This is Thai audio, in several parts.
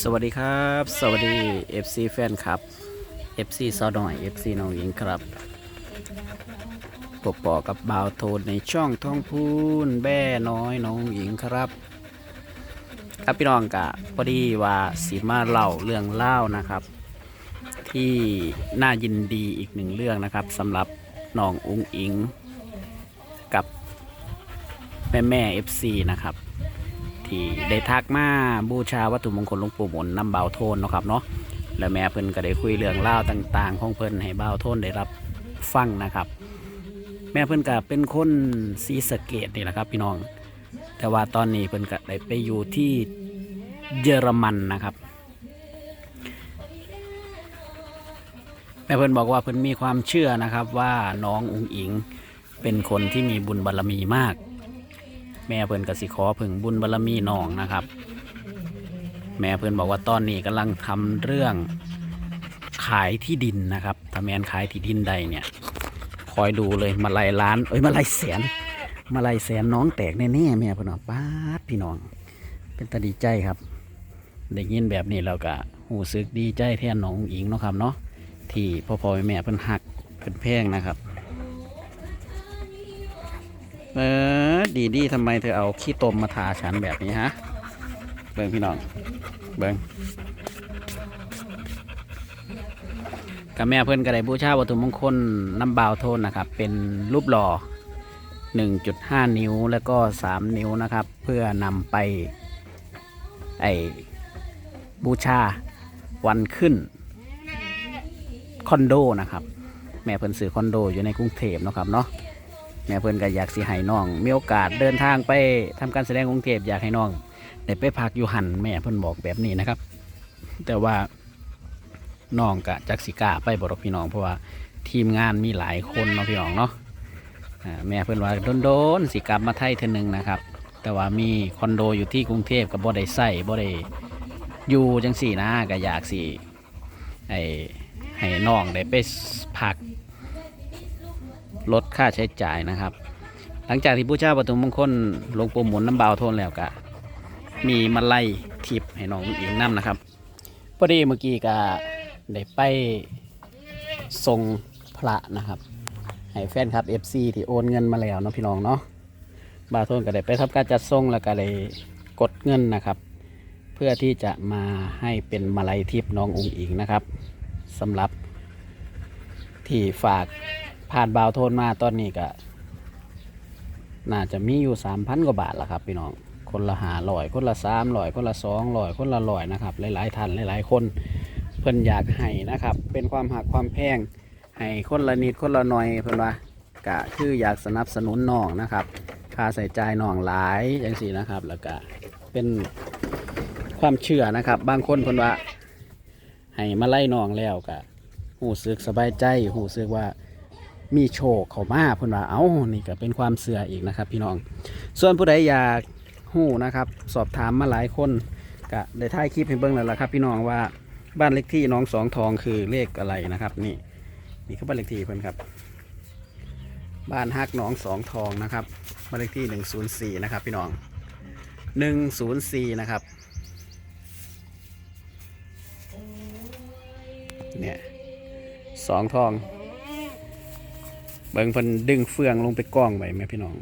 สวัสดีครับ สวัสดี FC แฟนครับ FC ซาวหน่อย FC น้องหญิงครับปกปอกับบ่าวโทนในช่องท้องพูนแบ่น้อยน้องหญิงครับ ครับพี่น้องกะพอดีว่าสีมาเล่าเรื่องเล่านะครับ ที่น่ายินดีอีกหนึ่งเรื่องนะครับสำหรับน้องอุ้งอิงกับแม่แม่ FC นะครับ ที่ได้ทักมาบูชาวัตถุมงคลหลวงปู่หมุนน้ำเบาโทนเนาะครับเนาะแล้วแม่เพิ่นก็ได้คุยเรื่องเล่าต่างๆ ของเพิ่นให้เบาโทนได้รับฟังนะครับ แม่เพิ่นก็เป็นคนศรีสะเกดนี่แหละครับ พี่น้อง แต่ว่าตอนนี้เพิ่นก็ได้ไปอยู่ที่เยอรมันนะครับ แม่เพิ่นบอกว่าเพิ่นมีความเชื่อนะครับว่าน้องอุงอิงเป็นคนที่มีบุญบารรมีมาก แม่เพิ่นกสิขอพึ่งบุญบารรมีน้องนะครับ แม่เพิ่นบอกว่าตอนนี้กำลังทำเรื่องขายที่ดินนะครับถ้าแมนขายที่ดินใดเนี่ย คอยดูเลยมาลายล้าน เอ้ยมาลายแสนมาลายแสนน้องแตกแน่ๆแม่เพิ่นบอกป้าพี่น้อง เป็นตาดีใจครับ ได้ยินแบบนี้เราก็หูซึกดีใจแทนน้องอิงเนาะครับเนาะที่พ่อพ่อแม่เพิ่นหักเพิ่นแพงนะครับ เออดีดีทำไมเธอเอาขี้ตมมาทาฉันแบบนี้ฮะ เบิ้งพี่น้อง เบิ้งกับแม่เพื่อนก็ได้บูชาวัตถุมงคลน้ำบาวโทนนะครับ เป็นรูปหล่อ 1.5 นิ้วแล้วก็ 3 นิ้วนะครับ เพื่อนำไป ไอบูชาวันขึ้น คอนโดนะครับ แม่เพิ่นซื้อคอนโดอยู่ในกรุงเทพนะครับเนาะ แม่เพิ่นก็อยากสิให้น้อง มีโอกาสเดินทางไปทำการแสดงกรุงเทพอยากให้น้องได้ไปพักอยู่หันแม่เพิ่นบอกแบบนี้นะครับ แต่ว่าน้องกะจักสิก้าไปบอกพี่น้องเพราะว่าทีมงานมีหลายคนเนาะพี่น้องเนาะแม่เพิ่นว่าโดนๆสิกลับมาไทยเทนึงนะครับ แต่ว่ามีคอนโดอยู่ที่กรุงเทพกับบ่ได้ใส่บ่ได้อยู่จังสี่นะก็อยากสิไอ้ให้น้องได้ไปพัก ลดค่าใช้จ่ายนะครับ หลังจากที่ผู้เจ้าประตูมงคลลงปูหมุนน้ำเบาโทนแล้วก็มีมาไล่ทิปให้น้องอิงน้ำนะครับพอดีเมื่อกี้ก็ได้ไปส่งพระนะครับให้แฟนคลับ FC ที่โอนเงินมาแล้วเนาะพี่น้องเนาะบาโทนก็ได้ไปทำการจัดส่งแล้วก็เลยกดเงินนะครับ เพื่อที่จะมาให้เป็นมาลัยทิปน้ององค์อิงนะครับสำหรับที่ฝาก ผ่านบาวโทนมาตอนนี้ก็น่าจะมีอยู่สามพันกว่าบาทละครับพี่น้องคนละหาลอยคนละสามลอยคนละสองลอยคนละลอยนะครับ หลายๆท่านหลายๆ คนเพิ่นอยากให้นะครับ เป็นความหักความแพงให้คนละนิดคนละหน่อยเพิ่นว่ากะคืออยากสนับสนุนน้องนะครับค่าใส่ใจน้องหลายอย่างสี่นะครับ แล้วก็เป็นความเชื่อนะครับ บางคนเพิ่นว่าให้มาไล่น้องแล้วก็หูซึกสบายใจหูซึกว่า มีโชคเขามาเพิ่นว่าเอ้านี่ก็เป็นความเสื่ออีกนะครับ พี่น้อง ส่วนผู้ใดอยากหู้นะครับ สอบถามมาหลายคนก็ได้ถ่ายคลิปให้เบิ่งแล้วล่ะครับ พี่น้องว่าบ้านเลขที่น้องสองทองคือเลขอะไรนะครับ นี่นี่คือบ้านเลขที่เพิ่นครับ บ้านฮักน้องสองทองนะครับบ้านเลขที่หนึ่งศูนย์สี่นะครับ พี่น้องหนึ่งศูนย์สี่นะครับเนี่ยสองทอง เบิ่งเพิ่นดึงเฟืองลงไปกล้องไว้แม่พี่น้อง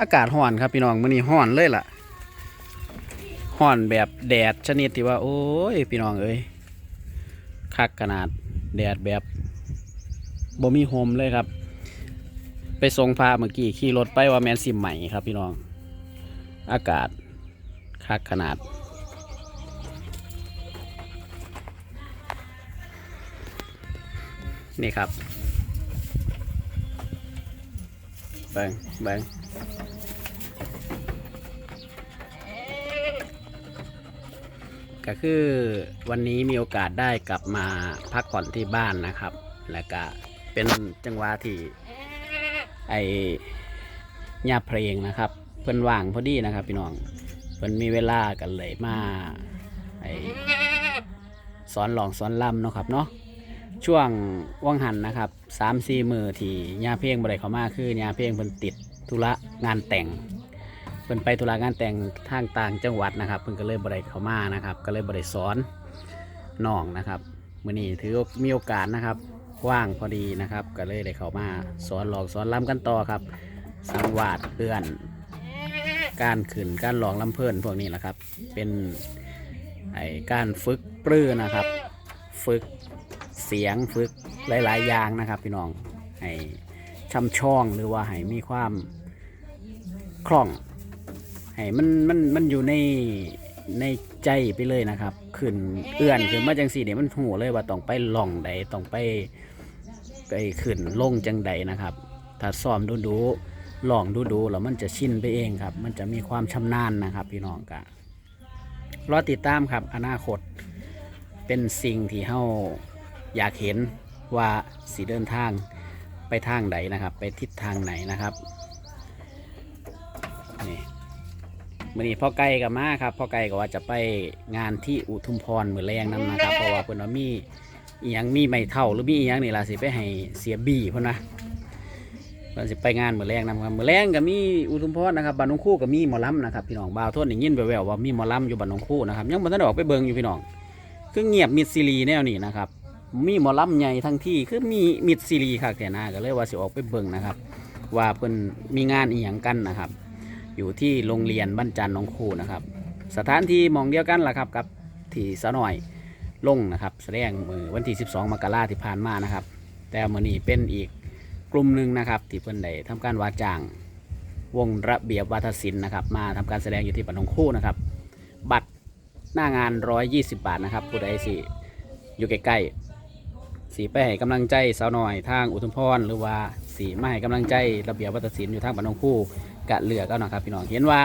อากาศร้อนครับพี่น้องมื้อนี้ร้อนเลยล่ะร้อนแบบแดดชนิดที่ว่า โอ้ย พี่น้องเอ้ยคักขนาดแดดแบบบ่มีโฮมเลยครับ ไปส่งพาเมื่อกี้ขี่รถไปว่าแมนสิใหม่ครับพี่น้อง อากาศคักขนาด นี่ครับเบิงเบิงก็คือวันนี้มีโอกาสได้กลับมาพักผ่อนที่บ้านนะครับ แล้วก็เป็นจังหวะที่ไอ้ญาเพลงนะครับ เพิ่นว่างพอดีนะครับ พี่น้องเพิ่นมีเวลากันเลยมาไอ้สอนหลองสอนลำเนาะครับเนาะ ช่วงว่างหันนะครับสามสี่มือที่ยาเพ่งบริเขามาคือยาเพ่งเพิ่นติดธุระงานแต่งเพิ่นไปธุระงานแต่งทางต่างจังหวัดนะครับเพิ่นก็เลยบ่ได้เขามานะครับ ก็เลยบ่ได้สอนน้องนะครับมื้อนี้ถือว่ามีโอกาสนะครับว่างพอดีนะครับ ก็เลยได้เขามาสอนหลอกสอนล้ำกันต่อครับสังวาดเพื่อน การขืนการหลองลำเพลินพวกนี้แหละครับ เป็นไอการฝึกปรือนะครับ ฝึก เสียงฝึกหลาย ๆ อย่างนะครับ พี่น้องให้ช่ำช่องหรือว่าให้มีความคล่องให้มันมันมันอยู่ในในใจไปเลยนะครับ ขึ้นเอื้อนขึ้นมาจังสี่เนี่ยมันหูเลยว่าต้องไปหล่องใดต้องไปไปขึ้นลงจังใดนะครับ ถ้าซ้อมดูดูลองดูดูๆแล้วมันจะชินไปเองครับ มันจะมีความชำนาญนะครับ พี่น้องกะรอติดตามครับ อนาคตเป็นสิ่งที่เฮา อยากเห็นว่าสีเดินทางไปทางไหนนะครับ ไปทิศทางไหนนะครับนี่มื่อนี้พ่อไก่กับมาครับพ่อไก่ก็ว่าจะไปงานที่อุทุมพรเหมือนแรงนั่นนะครับเพราะว่าเพิ่นว่ามีอีหยังมีไม่เท่าหรือมีอีหยังนี่ล่ะสิไปให้เสียบี้เพิ่นนะเราสิไปงานเหมือนแรงนะครับเหมือนแรงก็มีอุทุมพรนะครับบ้านนงคู่ก็มีหมอลำนะครับพี่น้องบ่าวโทษได้ยินแววๆว่ามีหมอลำอยู่บ้านนงคู่นะครับยังบ่ทันดออกไปเบิ่งอยู่พี่น้องคือเงียบมิดซีรีแนวนี้นะครับ มีหมอลำใหญ่ทั้งที่คือมีมิดซีรีค่ะแต่นาก็เลยว่าสิออกไปเบิ่งนะครับ ว่าเพิ่นมีงานอีหยังกันนะครับ อยู่ที่โรงเรียนบ้านจันทร์หนองคู่นะครับ สถานที่มองเดียวกันล่ะครับกับที่สะหน่อยลงนะครับ แสดงมือวันที่ 12 มกราที่ผ่านมานะครับ แต่มือนี้เป็นอีกกลุ่มหนึ่งนะครับที่เพิ่นได้ทำการวาจ้างวงระเบียบวาทศิลป์นะครับ มาทำการแสดงอยู่ที่ปานงคู่นะครับ บัตรหน้างาน 120 บาทนะครับผู้ใดสิอยู่ใกล้ๆ สีไปให้กำลังใจสาวหน่อยทางอุทุมพรหรือว่าสีมาให้กำลังใจระเบียบวัฒศิลป์อยู่ทางปานนงคู่กะเหลือก็นะครับพี่น้องเห็นว่า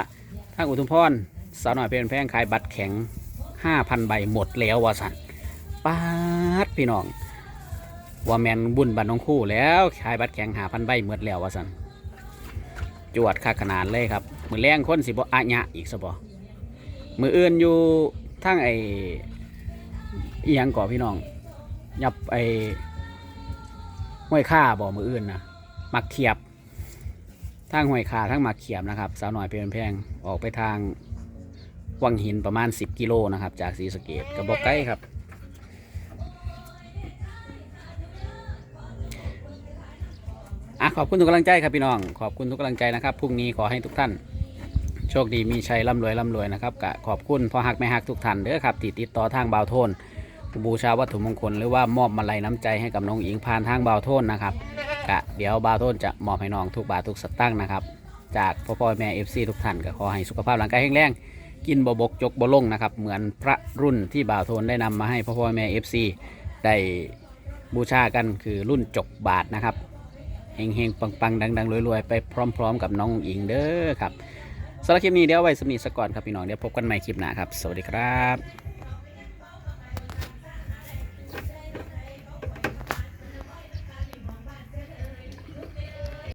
ทางอุทุมพรสาวหน่อยเป็นแพงขายบัตรแข็ง 5,000 ใบหมดแล้ววาสันปาดพี่น้องว่าแมนบุญบันน้องคู่แล้วขายบัตรแข่งหาพันใบเมืดแล้วว่าสันจวดค่าขนาดเลยครับ มือแรงคนสิบอาญะอีกสบอมืออื่นอยู่ทั้งไออียังก่อพี่น้อง ยับไอห้วยค่าบ่อมืออื่นนะมักเขียบทั้งห้วยค่าทั้งมักเขียบนะครับ สาวหน่อยเป็นแพงออกไปทางวังหินประมาณ 10 กิโลนะครับ จากศรีสเกดกับบอกไกลครับอะขอบคุณทุกกำลังใจครับพี่น้อง ขอบคุณทุกกำลังใจนะครับพรุ่งนี้ขอให้ทุกท่าน โชคดีมีชัยร่ำรวยร่ำรวยนะครับกะขอบคุณพ่อหักแม่หักทุกท่านเด้อครับที่ติดต่อทางบ่าวโทน บูชาวัตถุมงคลหรือว่ามอบมาลัยน้ำใจให้กับน้องอิงผ่านทางบ่าวโทนนะครับกะเดี๋ยวบ่าวโทนจะมอบให้น้องทุกบาททุกสตางค์นะครับ จากพ่อพ่อแม่เอฟซีทุกท่านก็ขอให้สุขภาพร่างกายแข็งแรงกินบบกจกบลงนะครับ เหมือนพระรุ่นที่บ่าวโทนได้นำมาให้พ่อพ่อแม่เอฟซีได้บูชากันคือรุ่นจกบาทนะครับเฮงๆปังๆดังๆรวยๆ ไปพร้อม ๆ กับน้องอิงเด้อครับสำหรับคลิปนี้เดี๋ยวไว้สำนีสก่อนครับพี่น้องเดี๋ยวพบกันใหม่คลิปหน้าครับ สวัสดีครับ